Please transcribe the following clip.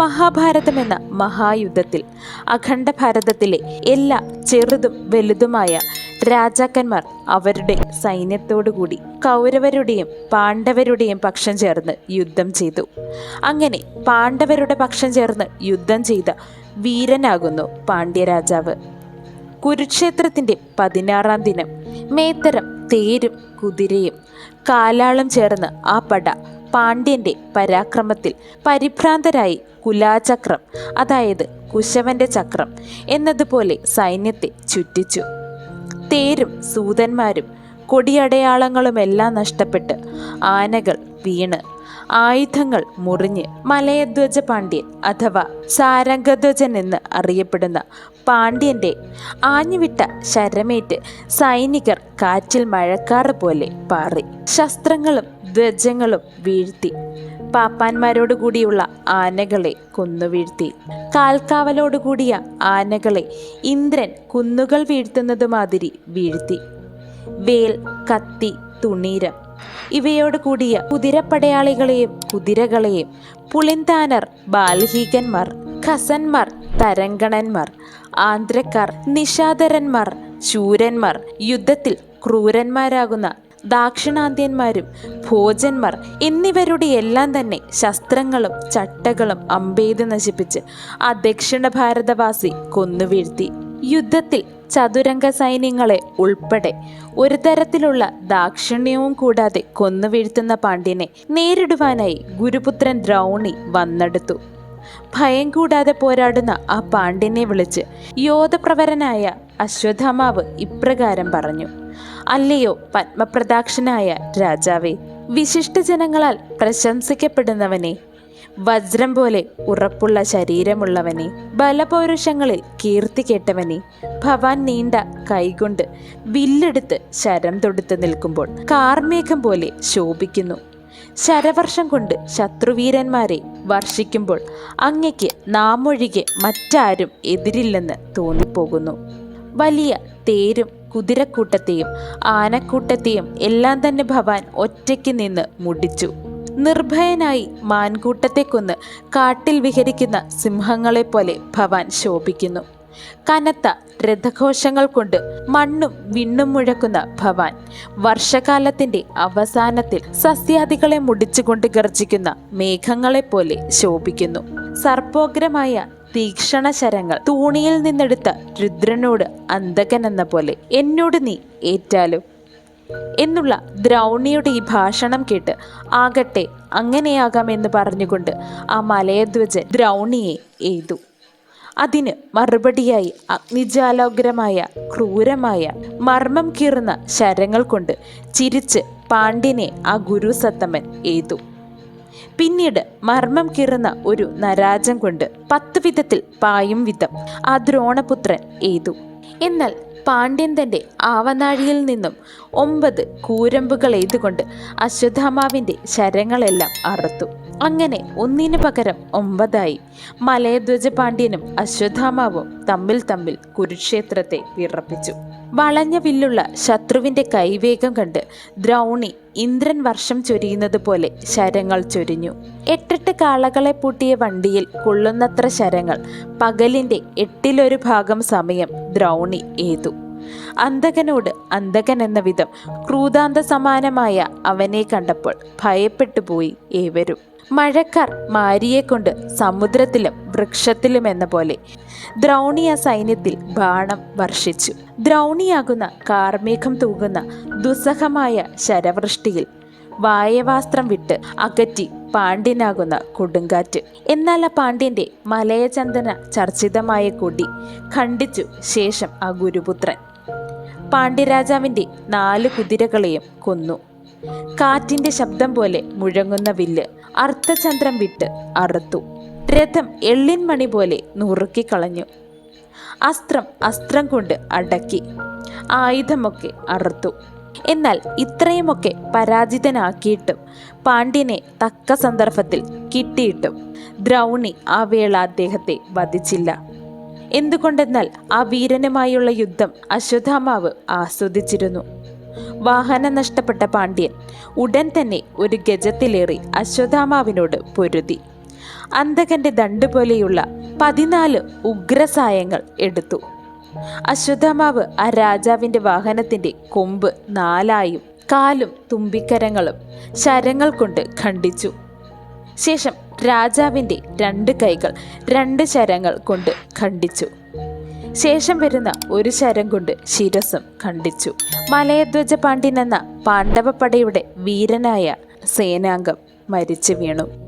മഹാഭാരതം എന്ന മഹായുദ്ധത്തിൽ അഖണ്ഡ ഭാരതത്തിലെ എല്ലാ ചെറുതും വലുതുമായ രാജാക്കന്മാർ അവരുടെ സൈന്യത്തോടുകൂടി കൗരവരുടെയും പാണ്ഡവരുടെയും പക്ഷം ചേർന്ന് യുദ്ധം ചെയ്തു. അങ്ങനെ പാണ്ഡവരുടെ പക്ഷം ചേർന്ന് യുദ്ധം ചെയ്ത വീരനാകുന്നു പാണ്ഡ്യരാജാവ്. കുരുക്ഷേത്രത്തിന്റെ പതിനാറാം ദിനം മേത്തരം തേരും കുതിരയും കാലാളം ചേർന്ന് ആ പട പാണ്ഡ്യന്റെ പരാക്രമത്തിൽ പരിഭ്രാന്തരായി കുലാചക്രം അതായത് കുശവന്റെ ചക്രം എന്നതുപോലെ സൈന്യത്തെ ചുറ്റിച്ചു. തേരും സൂതന്മാരും കൊടിയടയാളങ്ങളുമെല്ലാം നഷ്ടപ്പെട്ട് ആനകൾ വീണ്. ആയുധങ്ങൾ മുറിഞ്ഞ് മലയധ്വജ പാണ്ഡ്യൻ അഥവാ സാരംഗധ്വജൻ എന്ന് അറിയപ്പെടുന്ന പാണ്ഡ്യന്റെ ആഞ്ഞുവിട്ട ശരമേറ്റ് സൈനികർ കാറ്റിൽ മഴക്കാറ് പോലെ പാറി. ശസ്ത്രങ്ങളും ധ്വജങ്ങളും വീഴ്ത്തി. പാപ്പാന്മാരോടുകൂടിയുള്ള ആനകളെ കുന്നുവീഴ്ത്തി കാൽക്കാവലോടുകൂടിയ ആനകളെ ഇന്ദ്രൻ കുന്നുകൾ വീഴ്ത്തുന്നത് മാതിരി വീഴ്ത്തി. വേൽ കത്തി തുണീരം ഇവയോട് കൂടിയ കുതിരപ്പടയാളികളെയും കുതിരകളെയും പുളിന്താനർ ബാൽഹീകന്മാർ ഖസന്മാർ തരങ്കണന്മാർ ആന്ധ്രക്കാർ നിഷാദരന്മാർ ശൂരന്മാർ യുദ്ധത്തിൽ ക്രൂരന്മാരാകുന്ന ദാക്ഷിണാന്ത്യന്മാരും ഭോജന്മാർ എന്നിവരുടെ എല്ലാം തന്നെ ശസ്ത്രങ്ങളും ചട്ടകളും അമ്പെയ്ത് നശിപ്പിച്ച് ആ ദക്ഷിണ ഭാരതവാസി കൊന്നുവീഴ്ത്തി. യുദ്ധത്തിൽ ചതുരംഗ സൈന്യങ്ങളെ ഉൾപ്പെടെ ഒരു തരത്തിലുള്ള ദാക്ഷിണ്യവും കൂടാതെ കൊന്നുവീഴ്ത്തുന്ന പാണ്ഡ്യനെ നേരിടുവാനായി ഗുരുപുത്രൻ ദ്രൗണി വന്നെടുത്തു. ഭയം കൂടാതെ പോരാടുന്ന ആ പാണ്ഡ്യനെ വിളിച്ച് യോധപ്രവരനായ അശ്വത്ഥാമാവ് ഇപ്രകാരം പറഞ്ഞു അല്ലയോ പത്മപ്രദാക്ഷനായ രാജാവേ വിശിഷ്ട ജനങ്ങളാൽ പ്രശംസിക്കപ്പെടുന്നവനെ വജ്രം പോലെ ഉറപ്പുള്ള ശരീരമുള്ളവനെ ബലപൗരുഷങ്ങളിൽ കീർത്തി കേട്ടവനെ ഭവാൻ നീണ്ട കൈകൊണ്ട് വില്ലെടുത്ത് ശരം തൊടുത്ത് നിൽക്കുമ്പോൾ കാർമേഘം പോലെ ശോഭിക്കുന്നു. ശരവർഷം കൊണ്ട് ശത്രുവീരന്മാരെ വർഷിക്കുമ്പോൾ അങ്ങയ്ക്ക് നാമൊഴികെ മറ്റാരും എതിരില്ലെന്ന് തോന്നിപ്പോകുന്നു. വലിയ തേരും കുതിരക്കൂട്ടത്തെയും ആനക്കൂട്ടത്തെയും എല്ലാം തന്നെ ഭവാൻ ഒറ്റയ്ക്ക് നിന്ന് മുടിച്ചു. നിർഭയനായി മാൻകൂട്ടത്തെ കൊന്ന് കാട്ടിൽ വിഹരിക്കുന്ന സിംഹങ്ങളെപ്പോലെ ഭവാൻ ശോഭിക്കുന്നു. കനത്ത രഥഘോഷങ്ങൾ കൊണ്ട് മണ്ണും വിണ്ണും മുഴക്കുന്ന ഭവാൻ വർഷകാലത്തിന്റെ അവസാനത്തിൽ സസ്യാദികളെ മുടിച്ചുകൊണ്ട് ഗർജിക്കുന്ന മേഘങ്ങളെപ്പോലെ ശോഭിക്കുന്നു. സർപ്പോഗ്രമായ തീക്ഷണ ശരങ്ങൾ തൂണിയിൽ നിന്നെടുത്ത രുദ്രനോട് അന്തകനെന്ന പോലെ എന്നോട് നീ ഏറ്റാലും? എന്നുള്ള ദ്രൗണിയുടെ ഈ ഭാഷണം കേട്ട് ആകട്ടെ അങ്ങനെയാകാം എന്ന് പറഞ്ഞുകൊണ്ട് ആ മലയധ്വജൻ ദ്രൗണിയെ എയ്തു. അതിന് മറുപടിയായി അഗ്നിജാലോഗ്രമായ ക്രൂരമായ മർമ്മം കീറുന്ന ശരങ്ങൾ കൊണ്ട് ചിരിച്ച് പാണ്ഡ്യനെ ആ ഗുരുസത്തമൻ എയ്തു. പിന്നീട് മർമ്മം കീറുന്ന ഒരു നരാജം കൊണ്ട് പത്ത് വിധത്തിൽ പായും വിധം ആ ദ്രോണപുത്രൻ എയ്തു. എന്നാൽ പാണ്ഡ്യൻ തന്റെ ആവനാഴിയിൽ നിന്നും ഒമ്പത് കൂരമ്പുകൾ എയ്തുകൊണ്ട് അശ്വത്ഥാമാവിന്റെ ശരങ്ങളെല്ലാം അറുത്തു. അങ്ങനെ ഒന്നിനു പകരം ഒമ്പതായി. മലയധ്വജ പാണ്ഡ്യനും അശ്വത്ഥാമാവും തമ്മിൽ തമ്മിൽ കുരുക്ഷേത്രത്തെ വിറപ്പിച്ചു. വളഞ്ഞ വില്ലുള്ള ശത്രുവിന്റെ കൈവേഗം കണ്ട് ദ്രൗണി ഇന്ദ്രൻ വർഷം ചൊരിയുന്നത് പോലെ ശരങ്ങൾ ചൊരിഞ്ഞു. എട്ടെട്ട് കാളകളെ പൂട്ടിയ വണ്ടിയിൽ കൊള്ളുന്നത്ര ശരങ്ങൾ പകലിന്റെ എട്ടിലൊരു ഭാഗം സമയം ദ്രൗണി ഏതു അന്തകനോട് അന്തകൻ എന്ന വിധം ക്രൂതാന്ത സമാനമായ അവനെ കണ്ടപ്പോൾ ഭയപ്പെട്ടു പോയി ഏവരും. മഴക്കാർ മാരിയെ കൊണ്ട് സമുദ്രത്തിലും വൃക്ഷത്തിലും എന്ന പോലെ ദ്രൗണിയ സൈന്യത്തിൽ ബാണം വർഷിച്ചു. ദ്രൗണിയാകുന്ന കാർമേഘം തൂകുന്ന ദുസ്സഹമായ ശരവൃഷ്ടിയിൽ വായവാസ്ത്രം വിട്ട് അകറ്റി പാണ്ഡ്യനാകുന്ന കൊടുങ്കാറ്റ്. എന്നാൽ ആ പാണ്ഡ്യന്റെ മലയചന്ദന ചർച്ചിതമായ കൊടി ഖണ്ഡിച്ചു ശേഷം ആ ഗുരുപുത്രൻ. പാണ്ഡ്യരാജാവിന്റെ നാല് കുതിരകളെയും കൊന്നു. കാറ്റിന്റെ ശബ്ദം പോലെ മുഴങ്ങുന്ന വില്ല് അർത്ഥചന്ദ്രം വിട്ട് അറുത്തു. രഥം എള്ളിൻമണി പോലെ നുറുക്കിക്കളഞ്ഞു അസ്ത്രം അസ്ത്രം കൊണ്ട് അടക്കി. ആയുധമൊക്കെ അറുത്തു. എന്നാൽ ഇത്രയുമൊക്കെ പരാജിതനാക്കിയിട്ടും പാണ്ഡ്യനെ തക്ക സന്ദർഭത്തിൽ കിട്ടിയിട്ടും ദ്രൗണി ആ വേള അദ്ദേഹത്തെ വധിച്ചില്ല. എന്തുകൊണ്ടെന്നാൽ ആ വീരനുമായുള്ള യുദ്ധം അശ്വത്ഥാമാവ് ആസ്വദിച്ചിരുന്നു. വാഹനം നഷ്ടപ്പെട്ട പാണ്ഡ്യൻ ഉടൻ തന്നെ ഒരു ഗജത്തിലേറി അശ്വത്ഥാമാവിനോട് പൊരുതി. അന്തകന്റെ ദണ്ട് പോലെയുള്ള പതിനാല് ഉഗ്രസായങ്ങൾ എടുത്തു. അശ്വതാമാവ് ആ രാജാവിന്റെ വാഹനത്തിന്റെ കൊമ്പ് നാലായും കാലും തുമ്പിക്കരങ്ങളും ശരങ്ങൾ കൊണ്ട് ഖണ്ഡിച്ചു. ശേഷം രാജാവിന്റെ രണ്ട് കൈകൾ രണ്ട് ശരങ്ങൾ കൊണ്ട് ഖണ്ഡിച്ചു. ശേഷം വരുന്ന ഒരു ശരം കൊണ്ട് ശിരസും ഖണ്ഡിച്ചു. മലയധ്വജ പാണ്ഡ്യൻ എന്ന പാണ്ഡവപ്പടയുടെ വീരനായ സേനാംഗം മരിച്ചു വീണു.